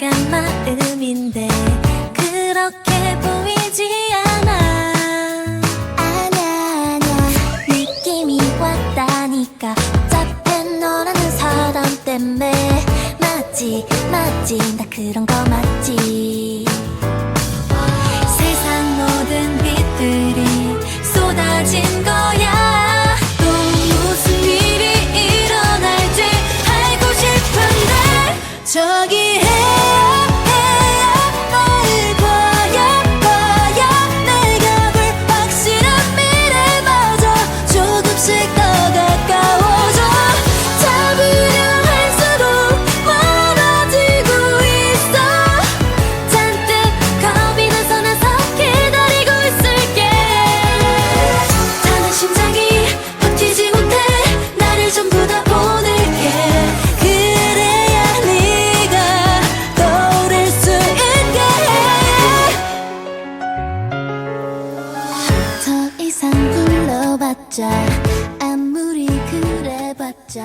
빨간 마음인데 그렇게 보이지 않아. 아냐 아냐. 느낌이 왔다니까. 어차피 너라는 사람 때문에. 맞지 맞지. 나 그런 거 맞지. 세상 모든 빛들이 쏟아진 거야. 또 무슨 일이 일어날지 알고 싶은데 저기 이상 불러봤자 아무리 그래봤자